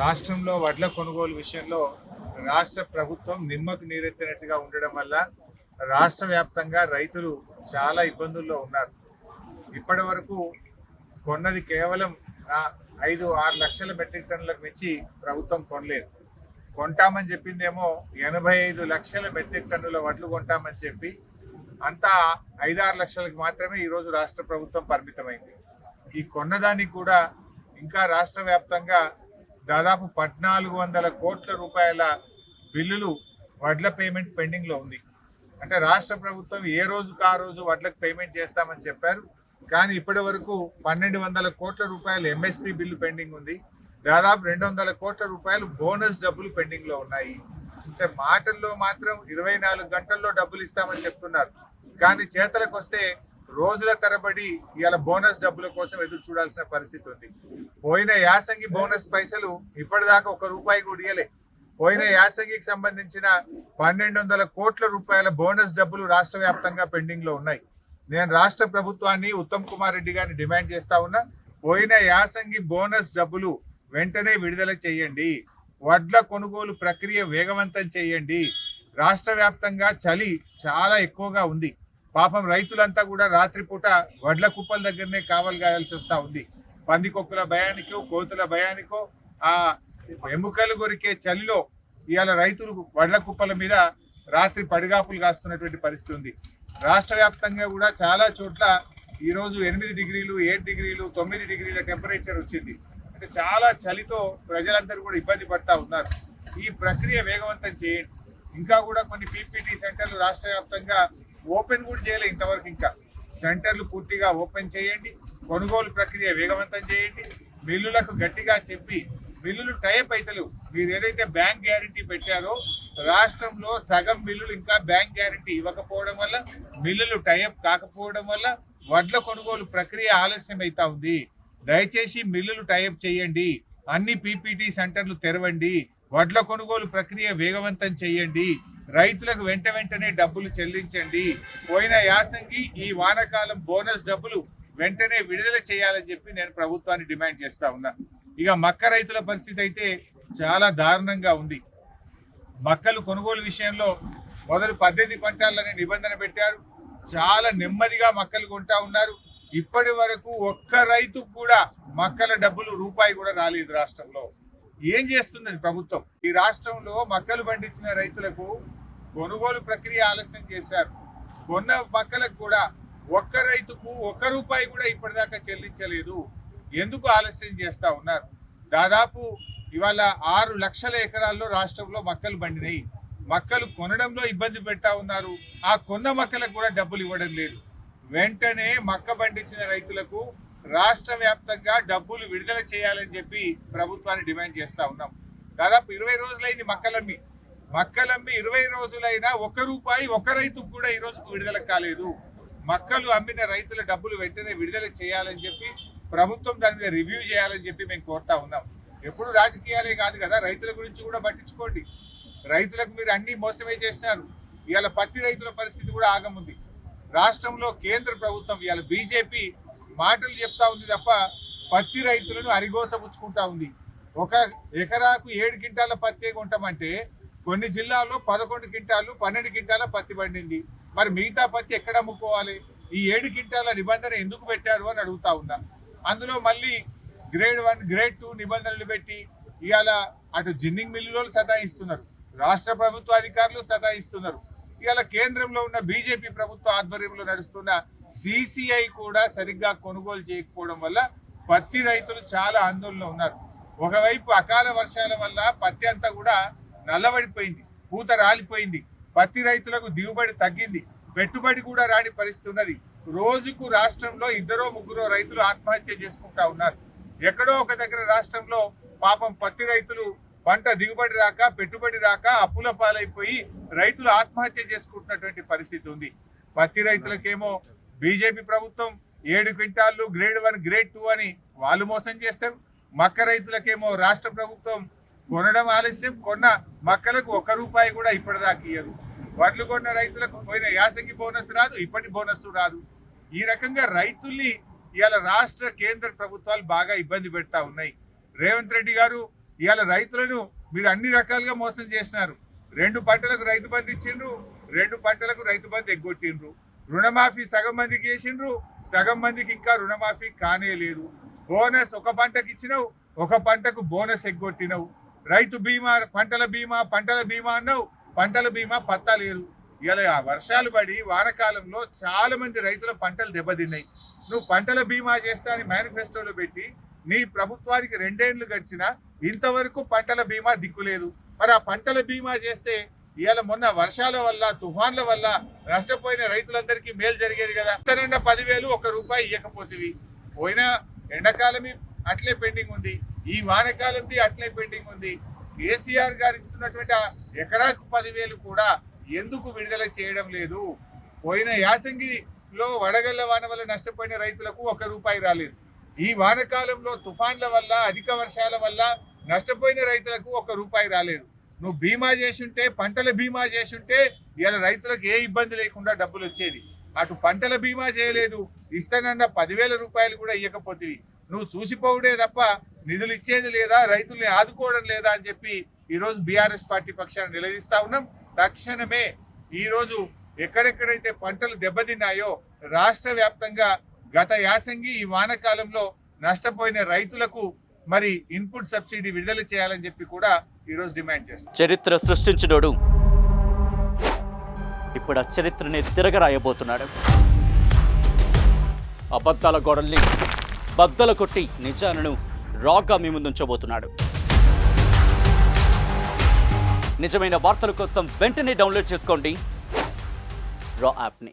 రాష్ట్రంలో వడ్ల కొనుగోలు విషయంలో రాష్ట్ర ప్రభుత్వం నిమ్మకు నీరెత్తినట్టుగా ఉండడం వల్ల రాష్ట్ర వ్యాప్తంగా రైతులు చాలా ఇబ్బందుల్లో ఉన్నారు. ఇప్పటి వరకు కొన్నది కేవలం ఐదు ఆరు లక్షల మెట్రిక్ టన్నులకు మించి ప్రభుత్వం కొనలేదు. కొంటామని చెప్పిందేమో ఎనభై ఐదు లక్షల మెట్రిక్ టన్నుల వడ్లు కొంటామని చెప్పి అంతా ఐదారు లక్షలకు మాత్రమే ఈరోజు రాష్ట్ర ప్రభుత్వం పరిమితమైంది. ఈ కొన్నదానికి కూడా ఇంకా రాష్ట్ర వ్యాప్తంగా దాదాపు పద్నాలుగు వందల కోట్ల రూపాయల బిల్లులు వడ్ల పేమెంట్ పెండింగ్లో ఉంది. అంటే రాష్ట్ర ప్రభుత్వం ఏ రోజుకు ఆ రోజు వడ్లకు పేమెంట్ చేస్తామని చెప్పారు. కానీ ఇప్పటి వరకు పన్నెండు వందల కోట్ల రూపాయలు ఎంఎస్పి బిల్లు పెండింగ్ ఉంది. దాదాపు రెండు వందల కోట్ల రూపాయలు బోనస్ డబ్బులు పెండింగ్లో ఉన్నాయి. అంటే మాటల్లో మాత్రం ఇరవై నాలుగు గంటల్లో డబ్బులు ఇస్తామని చెప్తున్నారు. కానీ చేతలకు వస్తే రోజుల తరబడి ఇవాళ బోనస్ డబ్బుల కోసం ఎదురు చూడాల్సిన పరిస్థితి ఉంది. పోయిన యాసంగి బోనస్ పైసలు ఇప్పటిదాకా ఒక రూపాయి కూడా ఇయ్యలే. పోయిన యాసంగికి సంబంధించిన పన్నెండు వందల కోట్ల రూపాయల బోనస్ డబ్బులు రాష్ట్ర వ్యాప్తంగా పెండింగ్లో ఉన్నాయి. నేను రాష్ట్ర ప్రభుత్వాన్ని ఉత్తమ్ కుమార్ రెడ్డి గారిని డిమాండ్ చేస్తా ఉన్నా పోయిన యాసంగి బోనస్ డబ్బులు వెంటనే విడుదల చేయండి. వడ్ల కొనుగోలు ప్రక్రియ వేగవంతం చేయండి. రాష్ట్ర వ్యాప్తంగా చలి చాలా ఎక్కువగా ఉంది. పాపం రైతులంతా కూడా రాత్రిపూట వడ్ల కుప్పల దగ్గరనే కావలి వస్తూ ఉంది. పందికొక్కుల భయానికో కోతుల భయానికో ఆ ఎముకలు కొరికే చలిలో ఇవాళ రైతులు వడ్ల కుప్పల మీద రాత్రి పడిగాపులు కాస్తున్నటువంటి పరిస్థితి ఉంది. రాష్ట్ర వ్యాప్తంగా కూడా చాలా చోట్ల ఈరోజు ఎనిమిది డిగ్రీలు ఏడు డిగ్రీలు తొమ్మిది డిగ్రీల టెంపరేచర్ వచ్చింది. అంటే చాలా చలితో ప్రజలందరూ కూడా ఇబ్బంది పడతా ఉన్నారు. ఈ ప్రక్రియ వేగవంతం చేయండి. ఇంకా కూడా కొన్ని పీపీటీ సెంటర్లు రాష్ట్ర వ్యాప్తంగా ఓపెన్ కూడా చేయలే ఇంతవరకు ఇంకా. సెంటర్లు పూర్తిగా ఓపెన్ చేయండి కొనుగోలు ప్రక్రియ వేగవంతం చేయండి మిల్లులకు గట్టిగా చెప్పి మిల్లులు టైప్ అయితలేవు. మీరు ఏదైతే బ్యాంక్ గ్యారంటీ పెట్టారో రాష్ట్రంలో సగం మిల్లులు ఇంకా బ్యాంక్ గ్యారంటీ ఇవ్వకపోవడం వల్ల మిల్లులు టైప్ కాకపోవడం వల్ల వడ్ల కొనుగోలు ప్రక్రియ ఆలస్యం అవుతా ఉంది. దయచేసి మిల్లులు టైప్ చేయండి అన్ని పీపీటీ సెంటర్లు తెరవండి వడ్ల కొనుగోలు ప్రక్రియ వేగవంతం చేయండి. రైతులకు వెంట వెంటనే డబ్బులు చెల్లించండి. పోయిన యాసంగి ఈ వానకాలం బోనస్ డబ్బులు వెంటనే విడుదల చేయాలని చెప్పి నేను ప్రభుత్వాన్ని డిమాండ్ చేస్తా ఉన్నా. ఇక మక్క రైతుల పరిస్థితి అయితే చాలా దారుణంగా ఉంది. మక్కలు కొనుగోలు విషయంలో మొదలు పద్దెనిమిది పంటాలనే నిబంధన పెట్టారు. చాలా నెమ్మదిగా మక్కలు కొంటా ఉన్నారు. ఇప్పటి వరకు ఒక్క రైతుకు కూడా మక్కల డబ్బులు రూపాయి కూడా రాలేదు రాష్ట్రంలో. ఏం చేస్తున్నది ప్రభుత్వం? ఈ రాష్ట్రంలో మక్కలు పండించిన రైతులకు కొనుగోలు ప్రక్రియ ఆలస్యం చేశారు. కొన్న మక్కలకు కూడా ఒక్క రైతుకు ఒక్క రూపాయి కూడా ఇప్పటిదాకా చెల్లించలేదు. ఎందుకు ఆలస్యం చేస్తూ ఉన్నారు? దాదాపు ఇవాళ ఆరు లక్షల ఎకరాల్లో రాష్ట్రంలో మక్కలు పండినాయి. మక్కలు కొనడంలో ఇబ్బంది పెడతా ఉన్నారు. ఆ కొన్న మక్కలకు కూడా డబ్బులు ఇవ్వడం లేదు. వెంటనే మక్క పండించిన రైతులకు రాష్ట్ర వ్యాప్తంగా డబ్బులు విడుదల చేయాలని చెప్పి ప్రభుత్వాన్ని డిమాండ్ చేస్తూ ఉన్నాం. దాదాపు ఇరవై రోజులైంది మక్కలమ్మి. మక్కలమ్మి ఇరవై రోజులైనా ఒక రూపాయి ఒక రైతుకు కూడా ఈ రోజుకు విడుదల కాలేదు. మక్కలు అమ్మిన రైతుల డబ్బులు వెంటనే విడుదల చేయాలని చెప్పి ప్రభుత్వం దాని మీద రివ్యూ చేయాలని చెప్పి మేము కోరుతా ఉన్నాం. ఎప్పుడు రాజకీయాలే కాదు కదా రైతుల గురించి కూడా పట్టించుకోండి. రైతులకు మీరు అన్ని మోసమే చేసినారు. ఇవాళ పత్తి రైతుల పరిస్థితి కూడా ఆగముంది. రాష్ట్రంలో కేంద్ర ప్రభుత్వం ఇవాళ బీజేపీ మాటలు చెప్తా ఉంది తప్ప పత్తి రైతులను అరిగోసపుచ్చుకుంటా ఉంది. ఒక ఎకరాకు ఏడు క్వింటాల పత్తి కొంటామంటే కొన్ని జిల్లాల్లో పదకొండు క్వింటాలు పన్నెండు క్వింటాల పత్తి పండింది. మరి మిగతా పత్తి ఎక్కడ అమ్ముకోవాలి? ఈ ఏడు క్వింటాల నిబంధన ఎందుకు పెట్టారు అని అడుగుతా ఉన్నా. అందులో మళ్ళీ గ్రేడ్ వన్ గ్రేడ్ టూ నిబంధనలు పెట్టి ఇవాళ అటు జిన్నింగ్ మిల్లులో సతాయిస్తున్నారు. రాష్ట్ర ప్రభుత్వ అధికారులు సతాయిస్తున్నారు. ఇవాళ కేంద్రంలో ఉన్న బీజేపీ ప్రభుత్వ ఆధ్వర్యంలో నడుస్తున్న సిసిఐ కూడా సరిగ్గా కొనుగోలు చేయకపోవడం వల్ల పత్తి రైతులు చాలా ఆందోళనలో ఉన్నారు. ఒకవైపు అకాల వర్షాల వల్ల పత్తి అంతా కూడా నల్లబడిపోయింది పూత రాలిపోయింది పత్తి రైతులకు దిగుబడి తగ్గింది పెట్టుబడి కూడా రాని పరిస్థితి ఉన్నది. రోజుకు రాష్ట్రంలో ఇద్దరో ముగ్గురో రైతులు ఆత్మహత్య చేసుకుంటా ఉన్నారు. ఎక్కడో ఒక దగ్గర రాష్ట్రంలో పాపం పత్తి రైతులు పంట దిగుబడి రాక పెట్టుబడి రాక అప్పుల పాలైపోయి రైతులు ఆత్మహత్య చేసుకుంటున్నటువంటి పరిస్థితి ఉంది. పత్తి రైతులకేమో బీజేపీ ప్రభుత్వం ఏడు క్వింటాళ్ళు గ్రేడ్ వన్ గ్రేడ్ టూ అని వాళ్ళు మోసం చేస్తారు మక్క రైతులకేమో రాష్ట్ర ప్రభుత్వం కొనడం ఆలస్యం. కొన్న మక్కలకు ఒక్క రూపాయి కూడా ఇప్పటిదాకా ఇయ్యదు. వడ్లు కొన్న రైతులకు పోయిన యాసంగి బోనస్ రాదు ఇప్పటి బోనస్ రాదు. ఈ రకంగా రైతుల్ని ఇవాళ రాష్ట్ర కేంద్ర ప్రభుత్వాలు బాగా ఇబ్బంది పెడతా ఉన్నాయి. రేవంత్ రెడ్డి గారు ఇవాళ రైతులను మీరు అన్ని రకాలుగా మోసం చేసినారు. రెండు పంటలకు రైతు బంధు ఇచ్చిండ్రు రెండు పంటలకు రైతు బంధు ఎగ్గొట్టిండ్రు. రుణమాఫీ సగం మందికి చేసిండ్రు సగం మందికి ఇంకా రుణమాఫీ కానే లేదు. బోనస్ ఒక పంటకి ఇచ్చినావు ఒక పంటకు బోనస్ ఎగ్గొట్టినవు. రైతు బీమా పంటల బీమా పంటల బీమా అన్నావు పంటల బీమా పత్తా లేదు ఇలా వర్షాలు పడి వానకాలంలో చాలా మంది రైతుల పంటలు దెబ్బతిన్నాయి. నువ్వు పంటల బీమా చేస్తా అని మేనిఫెస్టోలో పెట్టి నీ ప్రభుత్వానికి రెండేళ్ళు గడిచినా ఇంతవరకు పంటల బీమా దిక్కులేదు. మరి ఆ పంటల బీమా చేస్తే ఇవాళ మొన్న వర్షాల వల్ల తుఫాన్ల వల్ల నష్టపోయిన రైతులందరికీ మేలు జరిగేది కదా. ఇతరున్న పదివేలు ఒక రూపాయి ఇవ్వకపోతేవి పోయిన ఎండాకాలం అట్లే పెండింగ్ ఉంది. ఈ వానకాలంది అట్లే పెండింగ్ ఉంది. కేసీఆర్ గారు ఇస్తున్నటువంటి ఆ ఎకరాకు పదివేలు కూడా ఎందుకు విడుదల చేయడం లేదు? పోయిన యాసంగిలో వడగళ్ళ వాన వల్ల నష్టపోయిన రైతులకు ఒక రూపాయి రాలేదు. ఈ వానకాలంలో తుఫాన్ల వల్ల అధిక వర్షాల వల్ల నష్టపోయిన రైతులకు ఒక రూపాయి రాలేదు. నువ్వు బీమా చేసుంటే పంటల బీమా చేసుంటే ఇలా రైతులకు ఏ ఇబ్బంది లేకుండా డబ్బులు వచ్చేది. అటు పంటల బీమా చేయలేదు ఇస్తానన్న పదివేల రూపాయలు కూడా ఇవ్వకపోతే నువ్వు చూసిపోవుడే తప్ప నిధులు ఇచ్చేది లేదా రైతుల్ని ఆదుకోవడం లేదా అని చెప్పి ఈరోజు బీఆర్ఎస్ పార్టీ పక్షాన నిలదీస్తా ఉన్నాం. తక్షణమే ఈరోజు ఎక్కడెక్కడైతే పంటలు దెబ్బతిన్నాయో రాష్ట్ర వ్యాప్తంగా గత యాసంగి ఈ వానకాలంలో నష్టపోయిన రైతులకు మరి ఇన్పుట్ సబ్సిడీ విడుదల చేయాలని చెప్పి కూడా ఈరోజు డిమాండ్ చేస్తాం చరిత్ర సృష్టించినోడు ఇప్పుడు ఆ చరిత్రని తిరగరాయబోతున్నాడు. అబద్ధాల గోడల్ని బద్దలు కొట్టి నిజాలను రాగా మీ ముందుంచబోతున్నాడు. నిజమైన వార్తల కోసం వెంటనే డౌన్లోడ్ చేసుకోండి. రా యాప్ని.